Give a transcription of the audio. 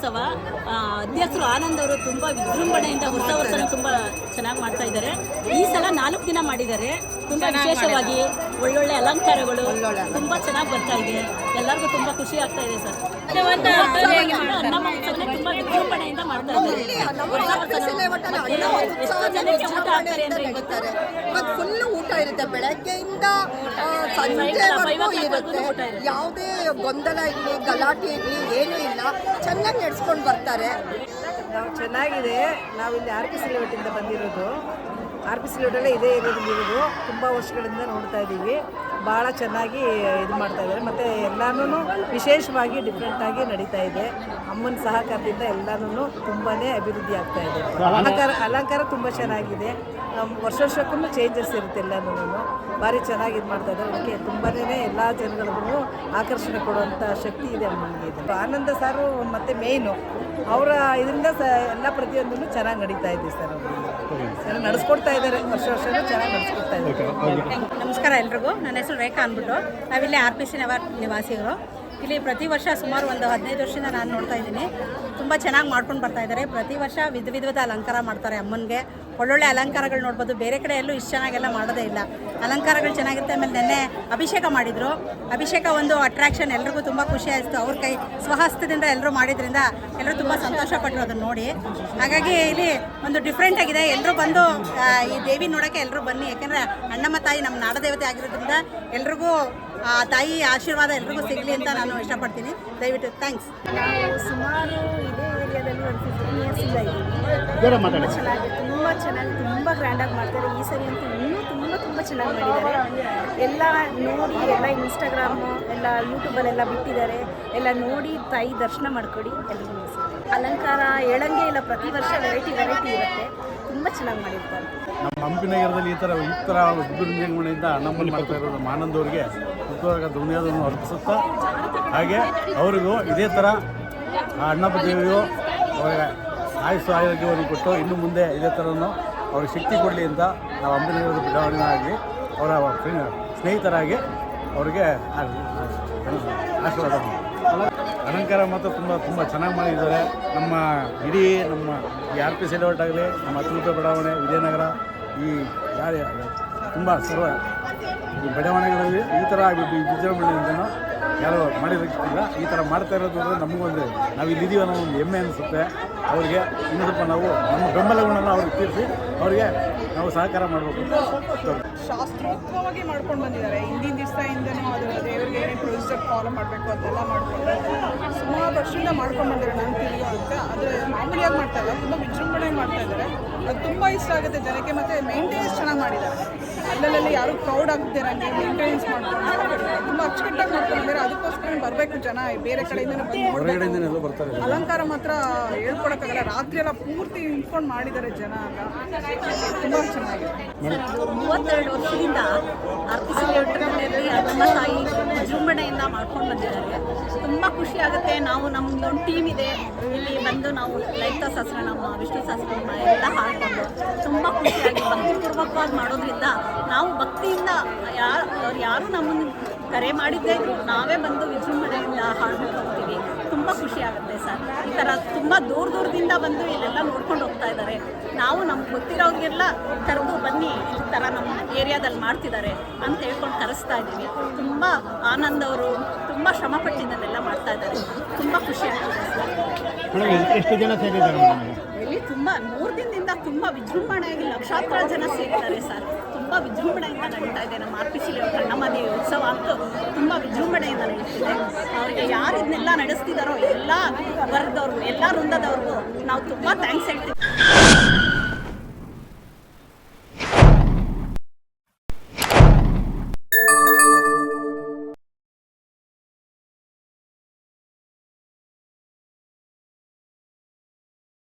ಉತ್ಸವ. ಅಧ್ಯಕ್ಷರು ಆನಂದ್ ಅವರು ತುಂಬಾ ವಿಜೃಂಭಣೆಯಿಂದ ಹೊಸ ವರ್ಷನ ತುಂಬಾ ಚೆನ್ನಾಗಿ ಮಾಡ್ತಾ ಇದ್ದಾರೆ. ಈ ಸಲ ನಾಲ್ಕು ದಿನ ಮಾಡಿದ್ದಾರೆ. ತುಂಬಾ ವಿಶೇಷವಾಗಿ ಒಳ್ಳೊಳ್ಳೆ ಅಲಂಕಾರಗಳು ತುಂಬಾ ಚೆನ್ನಾಗಿ ಬರ್ತಾ ಇದೆ. ಎಲ್ಲರಿಗೂ ತುಂಬಾ ಖುಷಿ ಆಗ್ತಾ ಇದೆ ಸರ್. ನಮ್ಮ ತುಂಬಾ ವಿಜೃಂಭಣೆಯಿಂದ ಮಾಡ್ತಾ ಇದ್ದಾರೆ. ಮತ್ತು ಫುಲ್ ಊಟ ಇರುತ್ತೆ. ಬೆಳಗ್ಗೆಯಿಂದ ಸಂಜೆವರೆಗೂ ಇರುತ್ತೆ. ಯಾವುದೇ ಗೊಂದಲ ಇರಲಿ ಗಲಾಟೆ ಇರಲಿ ಏನೂ ಇಲ್ಲ. ಚೆನ್ನಾಗಿ ನಡ್ಸ್ಕೊಂಡು ಬರ್ತಾರೆ. ನಾವು ಚೆನ್ನಾಗಿದೆ. ನಾವು ಇಲ್ಲಿ ಆರ್ ಪಿ ಸಿಲೇವಟ್ಟಿಂದ ಬಂದಿರೋದು. ಆರ್ ಪಿ ಸಿಲೇವಟಲ್ಲೇ ಇದೇ ಇರೋದು ಇರೋದು. ತುಂಬ ವರ್ಷಗಳಿಂದ ನೋಡ್ತಾ ಇದ್ದೀವಿ. ಭಾಳ ಚೆನ್ನಾಗಿ ಇದು ಮಾಡ್ತಾ ಇದ್ದಾರೆ. ಮತ್ತು ಎಲ್ಲಾನು ವಿಶೇಷವಾಗಿ ಡಿಫ್ರೆಂಟಾಗಿ ನಡೀತಾ ಇದೆ. ಅಮ್ಮನ ಸಹಕಾರದಿಂದ ಎಲ್ಲಾನು ತುಂಬಾ ಅಭಿವೃದ್ಧಿ ಆಗ್ತಾ ಇದೆ. ಅಲಂಕಾರ ಅಲಂಕಾರ ತುಂಬ ಚೆನ್ನಾಗಿದೆ. ವರ್ಷ ವರ್ಷಕ್ಕೂ ಚೇಂಜಸ್ ಇರುತ್ತೆ ಎಲ್ಲನೂ ಭಾರಿ ಚೆನ್ನಾಗಿ ಇದು ಮಾಡ್ತಾ ಇದ್ದಾರೆ. ಅದಕ್ಕೆ ತುಂಬಾ ಎಲ್ಲ ಜನಗಳಿಗೂ ಆಕರ್ಷಣೆ ಕೊಡುವಂಥ ಶಕ್ತಿ ಇದೆ ಅಮ್ಮನಿಗೆ ಆನಂದ ಸಾರು ಮತ್ತು ಮೇಯ್ನು ಅವರ ಇದರಿಂದ ಸ ಎಲ್ಲ ಪ್ರತಿಯೊಂದನ್ನು ಚೆನ್ನಾಗಿ ನಡೀತಾ ಇದೆ ಸರ್. ಅವರು ನಡೆಸ್ಕೊಡ್ತಾ ಇದ್ದಾರೆ. ವರ್ಷ ವರ್ಷ ಚೆನ್ನಾಗಿ ನಡೆಸ್ಕೊಡ್ತಾ ಇದ್ದಾರೆ. ನಮಸ್ಕಾರ ಎಲ್ರಿಗೂ. ನನ್ನ ಹೆಸರು ರೇಖಾ ಅಂದ್ಬಿಟ್ಟು. ನಾವಿಲ್ಲಿ ಆರ್ ಪಿ ಸಿ ನಗರ ನಿವಾಸಿಗಳು. ಇಲ್ಲಿ ಪ್ರತಿ ವರ್ಷ ಸುಮಾರು ಒಂದು ಹದಿನೈದು ವರ್ಷದಿಂದ ನಾನು ನೋಡ್ತಾ ಇದ್ದೀನಿ. ತುಂಬ ಚೆನ್ನಾಗಿ ಮಾಡ್ಕೊಂಡು ಬರ್ತಾ ಇದ್ದಾರೆ ಪ್ರತಿ ವರ್ಷ ವಿಧ ವಿಧವಾದ ಅಲಂಕಾರ ಮಾಡ್ತಾರೆ ಅಮ್ಮನಿಗೆ. ಒಳ್ಳೊಳ್ಳೆ ಅಲಂಕಾರಗಳು ನೋಡ್ಬೋದು. ಬೇರೆ ಕಡೆ ಎಲ್ಲೂ ಇಷ್ಟು ಚೆನ್ನಾಗೆಲ್ಲ ಮಾಡೋದೇ ಇಲ್ಲ. ಅಲಂಕಾರಗಳು ಚೆನ್ನಾಗಿರುತ್ತೆ ಆಮೇಲೆ ನೆನ್ನೆ ಅಭಿಷೇಕ ಮಾಡಿದರು. ಅಭಿಷೇಕ ಒಂದು ಅಟ್ರಾಕ್ಷನ್ ಎಲ್ರಿಗೂ ತುಂಬ ಖುಷಿ ಆಯಿತು. ಅವ್ರ ಕೈ ಸ್ವಹಸ್ತದಿಂದ ಎಲ್ಲರೂ ಮಾಡಿದ್ರಿಂದ ಎಲ್ಲರೂ ತುಂಬ ಸಂತೋಷ ಪಟ್ಟರು ಅದನ್ನು ನೋಡಿ. ಹಾಗಾಗಿ ಇಲ್ಲಿ ಒಂದು ಡಿಫ್ರೆಂಟ್ ಆಗಿದೆ. ಎಲ್ಲರೂ ಬಂದು ಈ ದೇವಿ ನೋಡೋಕ್ಕೆ ಎಲ್ಲರೂ ಬನ್ನಿ. ಯಾಕೆಂದರೆ ಅಣ್ಣಮ್ಮ ತಾಯಿ ನಮ್ಮ ನಾಡದೇವತೆ ಆಗಿರೋದ್ರಿಂದ ಎಲ್ರಿಗೂ ಆ ತಾಯಿ ಆಶೀರ್ವಾದ ಎಲ್ರಿಗೂ ಸಿಗಲಿ ಅಂತ ನಾನು ಇಷ್ಟಪಡ್ತೀನಿ. ದಯವಿಟ್ಟು ಥ್ಯಾಂಕ್ಸ್ ನಾವು ಸುಮಾರು ಇದೇ ಏರಿಯಾದಲ್ಲಿ ಒಂದು ಫಿಫ್ಟೀನ್ ಇದ್ದೀವಿ. ತುಂಬ ಚೆನ್ನಾಗಿ ತುಂಬ ಚೆನ್ನಾಗಿ ತುಂಬ ಗ್ರ್ಯಾಂಡಾಗಿ ಮಾಡ್ತಾರೆ. ಈ ಸರಿ ಅಂತೂ ಇನ್ನೂ ತುಂಬ ತುಂಬ ಚೆನ್ನಾಗಿ ಮಾಡಿದ್ದಾರೆ. ಎಲ್ಲ ನೋಡಿ ಎಲ್ಲ ಇನ್ಸ್ಟಾಗ್ರಾಮು ಎಲ್ಲ ಯೂಟ್ಯೂಬಲ್ಲೆಲ್ಲ ಬಿಟ್ಟಿದ್ದಾರೆ. ಎಲ್ಲ ನೋಡಿ ತಾಯಿ ದರ್ಶನ ಮಾಡ್ಕೊಡಿ ಎಲ್ರಿಗೂ ಅಲಂಕಾರ ಹೇಳಂಗೆ ಇಲ್ಲ ಪ್ರತಿ ವರ್ಷ ವೆರೈಟಿ ವೆರೈಟಿ ಇರುತ್ತೆ. ತುಂಬ ಚೆನ್ನಾಗಿ ಮಾಡಿರ್ತಾರೆ. ನಮ್ಮ ಹಂಪಿನಗರದಲ್ಲಿ ಈ ಥರ ಈ ಥರ ವಿಜೃಂಭಣೆಯಿಂದ ನಮ್ಮಲ್ಲಿ ಮಾಡ್ತಾ ಇರೋದು ನಮ್ಮ ಹುಟ್ಟುವಾಗ ಧನ್ಯವಾದವನ್ನು ಅರ್ಪಿಸುತ್ತಾ, ಹಾಗೆ ಅವರಿಗೂ ಇದೇ ಥರ ಅಣ್ಣಪ್ಪ ದೇವಿಯು ಅವರಿಗೆ ಆಯುಸ್ಸು ಆರೋಗ್ಯವನ್ನು ಕೊಟ್ಟು ಇನ್ನು ಮುಂದೆ ಇದೇ ಥರನೂ ಅವ್ರಿಗೆ ಶಕ್ತಿ ಕೊಡಲಿ ಅಂತ ನಾವು ಅಂಬಿನಗರದ ಆಗಿ ಅವರ ಸ್ನೇಹಿತರಾಗಿ ಅವರಿಗೆ ಆಶೀರ್ವಾದ ಅಲಂಕಾರ ಮಾತ್ರ ತುಂಬ ತುಂಬ ಚೆನ್ನಾಗಿ ಮಾಡಿದ್ದಾರೆ. ನಮ್ಮ ಇಡೀ ನಮ್ಮ ಈ ಆರ್ ಪಿ ಸೆಲೆವಟ್ ಆಗಲಿ, ನಮ್ಮ ಹತ್ತು ಬಡಾವಣೆ, ವಿಜಯನಗರ, ಈ ಯಾರು ತುಂಬ ಸರ್ವ ಈ ಬಡಾವಣೆಗಳಲ್ಲಿ ಈ ಥರ ವಿ- ವಿಜೃಂಭಣೆಯಿಂದನೂ ಯಾರು ಮಾಡಿರೋಕ್ಕಿಲ್ಲ ಈ ಥರ ಮಾಡ್ತಾ ಇರೋದು ನಮಗೊಂದು ನಾವು ಇಲ್ಲಿದ್ದೀವಿ ಅನ್ನೋ ಒಂದು ಹೆಮ್ಮೆ ಅನಿಸುತ್ತೆ. ಅವರಿಗೆ ಇನ್ನೂ ಸ್ವಲ್ಪ ನಾವು ನಮ್ಮ ಬೆಂಬಲಗಳನ್ನ ಅವ್ರಿಗೆ ತೀರಿಸಿ ಅವರಿಗೆ ನಾವು ಸಹಕಾರ ಮಾಡಬೇಕು. ಶಾಸ್ತ್ರೋಕ್ತವಾಗಿ ಮಾಡ್ಕೊಂಡು ಬಂದಿದ್ದಾರೆ. ಹಿಂದಿನ ದಿವಸದಿಂದನೂ ಅದು ದೇವರಿಗೆ ಫಾಲೋ ಮಾಡಬೇಕು ಅದೆಲ್ಲ ಮಾಡ್ಕೊಂಡು ಸುಮಾರು ವರ್ಷದಿಂದ ಮಾಡ್ಕೊಂಡು ಬಂದಿದ್ದಾರೆ. ನಾನು ಅಂತ ಆದರೆ ಮಾಮೂಲಿಯಾಗಿ ಮಾಡ್ತಾ ಇಲ್ಲ. ತುಂಬ ಮಾಡ್ತಾ ಇದ್ದಾರೆ. ಅದು ತುಂಬ ಇಷ್ಟ ಆಗುತ್ತೆ ಜನಕ್ಕೆ. ಮತ್ತೆ ಮೇಂಟೆನೆನ್ಸ್ ಚೆನ್ನಾಗಿ ಮಾಡಿದ್ದಾರೆ. ಅಲ್ಲಲ್ಲಿ ಯಾರು ಕ್ರೌಡ್ ಆಗ್ತಿರಂಗೆ ಮೇಂಟೆನೆನ್ಸ್ ಮಾಡ್ತಾರೆ ತುಂಬ ಅಚ್ಚುಕಟ್ಟಾಗಿ ಮಾಡ್ಕೊಂಡಿದ್ದಾರೆ. ಅದಕ್ಕೋಸ್ಕರ ಬರಬೇಕು ಜನ ಬೇರೆ ಕಡೆಯಿಂದ ಬಂದು ಬರ್ತಾರೆ ಅಲಂಕಾರ ಮಾತ್ರ ಹೇಳ್ಕೊಡಕ್ಕಾಗಲ್ಲ. ರಾತ್ರಿ ಎಲ್ಲ ಪೂರ್ತಿ ನಿಂತ್ಕೊಂಡು ಮಾಡಿದ್ದಾರೆ ಜನ. ತುಂಬಾ ತುಂಬ ಚೆನ್ನಾಗಿದೆ. ಮೂವತ್ತೆರಡು ವರ್ಷದಿಂದ ಲೇಔಟ್ನಲ್ಲಿ ಅಮ್ಮ ತಾಯಿ ವಿಜೃಂಭಣೆಯಿಂದ ಮಾಡ್ಕೊಂಡು ಬಂದಿದ್ದಾರೆ ತುಂಬ ಖುಷಿ ಆಗುತ್ತೆ. ನಾವು ನಮ್ಮದು ಒಂದು ಟೀಮ್ ಇದೆ. ಇಲ್ಲಿ ಬಂದು ನಾವು ಲಲಿತಾ ಸಹಸ್ರನಾಮ, ವಿಷ್ಣು ಸಹಸ್ರನಾಮ ಎಲ್ಲ ಹಾಡ್ಕೊಂಡು ತುಂಬ ಖುಷಿಯಾಗಿ ಭಕ್ತಿಪೂರ್ವಕವಾಗಿ ಮಾಡೋದ್ರಿಂದ ನಾವು ಭಕ್ತಿಯಿಂದ ಯಾರು ಯಾರು ನಮ್ಮನ್ನು ಕರೆ ಮಾಡಿದ್ದೇ ನಾವೇ ಬಂದು ವಿಜೃಂಭಣೆಯಿಂದ ಹಾಡ್ಕೊಂಡು ಹೋಗ್ತೀವಿ. ತುಂಬ ಖುಷಿ ಆಗುತ್ತೆ ಸರ್. ಈ ಥರ ತುಂಬ ದೂರ ದೂರದಿಂದ ಬಂದು ಇಲ್ಲೆಲ್ಲ ನೋಡ್ಕೊಂಡು ಹೋಗ್ತಾ ಇದ್ದಾರೆ. ನಾವು ನಮ್ಗೆ ಗೊತ್ತಿರೋರಿಗೆಲ್ಲ ಕರೆದು ಬನ್ನಿ ಈ ಥರ ನಮ್ಮ ಏರಿಯಾದಲ್ಲಿ ಮಾಡ್ತಿದ್ದಾರೆ ಅಂತ ಹೇಳ್ಕೊಂಡು ಕರೆಸ್ತಾ ಇದ್ದೀವಿ. ತುಂಬ ಆನಂದ್ ಅವರು ತುಂಬ ಶ್ರಮಪಟ್ಟಿದ್ದನ್ನೆಲ್ಲ ಮಾಡ್ತಾ ಇದ್ದಾರೆ. ತುಂಬ ಖುಷಿ ಆಗ್ತದೆ ಸರ್. ಇಲ್ಲಿ? ತುಂಬ ಮೂರು ದಿನದಿಂದ ತುಂಬ ವಿಜೃಂಭಣೆಯಾಗಿ ಲಕ್ಷಾಂತರ ಜನ ಸೇರ್ತಾರೆ ಸರ್. ತುಂಬ ವಿಜೃಂಭಣೆಯಿಂದ ನಡೀತಾ ಇದೆ ನಮ್ಮ R P C Kannamma Devi ಉತ್ಸವ ಅಂತೂ ತುಂಬ ವಿಜೃಂಭಣೆಯಿಂದ ನಡೀತಿದೆ ಅವರಿಗೆ ಯಾರು ಇದನ್ನೆಲ್ಲ ನಡೆಸ್ತಿದ್ದಾರೋ ಎಲ್ಲ ವರ್ಗದವ್ರಿಗೂ ಎಲ್ಲ ವೃಂದದವ್ರಿಗೂ ನಾವು ತುಂಬ ಥ್ಯಾಂಕ್ಸ್ ಹೇಳ್ತೀವಿ.